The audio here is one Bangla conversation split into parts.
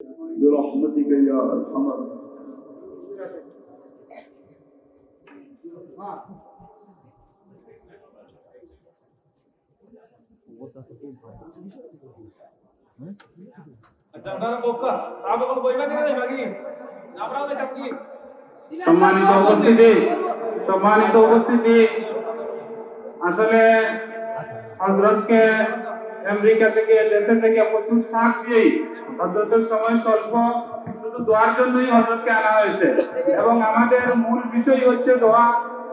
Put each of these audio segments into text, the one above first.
برحمتك يا ارحم الراحمين আচ্ছা ওনারা বোকা সাহাবে কোন বইবা দিকে যাই বাকি আমরাও দেখতাম কি সম্মানিত উপস্থিতি সম্মানিত উপস্থিতি আসলে হজরতকে আমেরিকা থেকে, দেশে থেকে প্রচুর চাপ দিয়েই হজরতের সময় স্বল্প, শুধু দোয়ার জন্যই হজরতকে আনা হয়েছে। এবং আমাদের মূল বিষয় হচ্ছে দোয়া।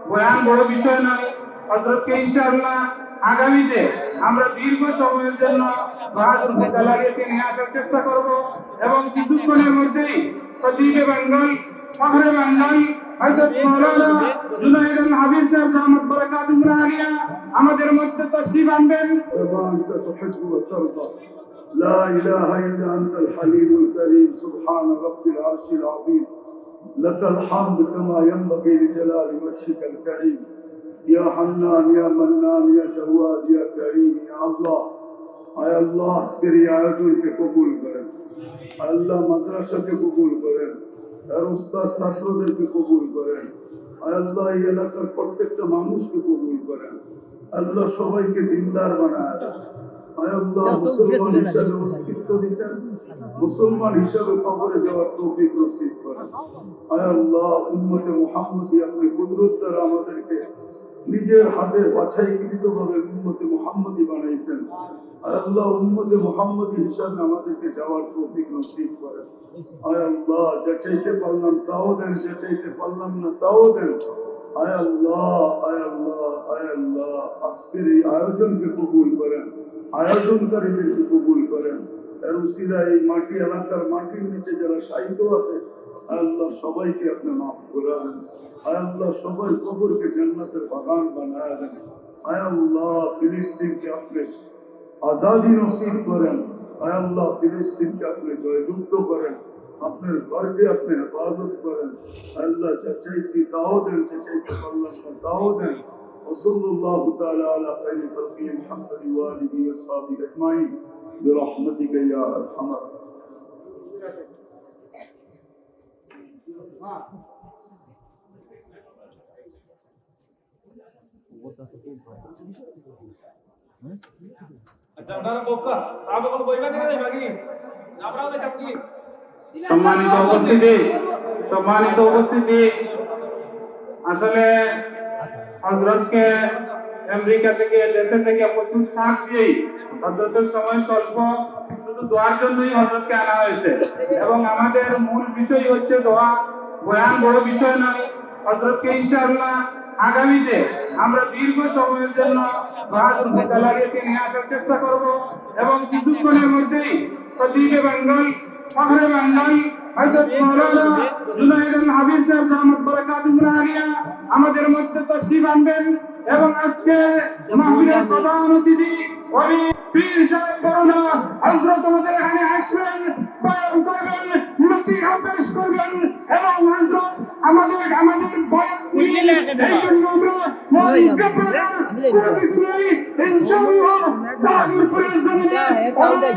বয়ান বড় বিষয় নয়। হজরতকে ইনশাআল্লাহ আগামীতে আমরা দীর্ঘ সময়ের জন্য বাহাদুর গ্যালারিতে নিয়ে আসার চেষ্টা করব। এবং কিছুক্ষণের মধ্যেই প্রতীকে বেঙ্গল ফখরে বেঙ্গল হযরত মাওলানা জুনাইদ আল হাবিব সাহেব রহমত বরকাতুহ আলিয়া আমাদের মধ্যে তসরিফ আনবেন كما انت تحب وترضى لا اله الا انت الحليم الكريم سبحان رب العرش العظيم لك الحمد كما ينبغي لجلال وجهك الكريم يا حنان يا منان يا جواد يا كريم يا الله আয় আল্লাহ আজকের এই আয়োজনকে কবুল করেন আয় আল্লাহ মাদ্রাসাকে কবুল করেন আর উস্তাদ ছাত্রদেরকে কবুল করেন। আল্লাহ এই এলাকার প্রত্যেকটা মানুষকে কবুল করেন। আল্লাহ সবাইকে দিনদার বানায়। মুসলমান হিসাবে অস্তিত্ব দিচ্ছেন মুসলমান হিসাবে কবরে যাওয়ার তৌফিক নসিব করেন। আয় আল্লাহ উম্মতে মুহাম্মদী আপনি কুদরত দ্বারা আমাদেরকে নিজের হাতে বাছাইকৃত ভাবে উম্মতে মুহাম্মদী বানাইছেন। আয় আল্লাহ উম্মতে মুহাম্মদী হিসাবে আমাদেরকে যাওয়ার তৌফিক নসিব করেন আয় আল্লাহ, যা চাইতে পারলাম তাও দেন, যা চাইতে পারলাম না তাও দেন। আয় আল্লাহ আয় আল্লাহ আয় আল্লাহ, আজকের এই আয়োজনকে কবুল করেন। আয়োজনকারীদেরকে কবুল করেন। এই মাটি, এলাকার মাটির নিচে যারা সাহিত্য আছে আল্লাহ সবাইকে আপনি মাফ করে দেন আয় আল্লাহ সবাই কবরকে জান্নাতের বাগান বানায় দেন আয় আল্লাহ ফিলিস্তিনকে আপনি আজাদি নসিব করেন আয় আল্লাহ ফিলিস্তিনকে আপনি জয়যুক্ত করেন আপনার ঘরকে আপনি হেফাজত করেন আল্লাহ যা চাইছি তাও দেন যা চাইতে পারলাম না তাও দেন وصلى الله تعالى على خير خلقه محمد وآله وصحبه أجمعين برحمتك يا أرحم الراحمين সম্মানিত উপস্থিতি সম্মানিত উপস্থিতি। আসলে হজরতকে আমেরিকা থেকে, দেশে থেকে প্রচুর চাপ দিয়েই হজরতের সময় স্বল্প। শুধু দোয়ার জন্যই হজরতকে আনা হয়েছে। এবং আমাদের মূল বিষয় হচ্ছে দোয়া। বয়ান বড় বিষয় নয়। হজরতকে ইনশাআল্লাহ আগামীতে আমরা দীর্ঘ সময়ের জন্য বাহাদুর নিয়ে আসার চেষ্টা করব। এবং কিছুক্ষণের মধ্যেই আমাদের মধ্যে তসরিফ আনবেন। এবং আজকে মাহফিলের প্রধান অতিথি সাহেব করোনা হযরত আমাদের এখানে আসবেন পেশ করবেন এবং হযরত আমাদের আমাদের বয়ান এই জন্য আমরা মহানকে প্রদান করে দিচ্ছি ইনশাআল্লাহ তাহিরপুরের জমিনে এর sound আইতো না। এবং আগামীকাল আসবেন ইনশাআল্লাহ এখন থেকেই আমাদের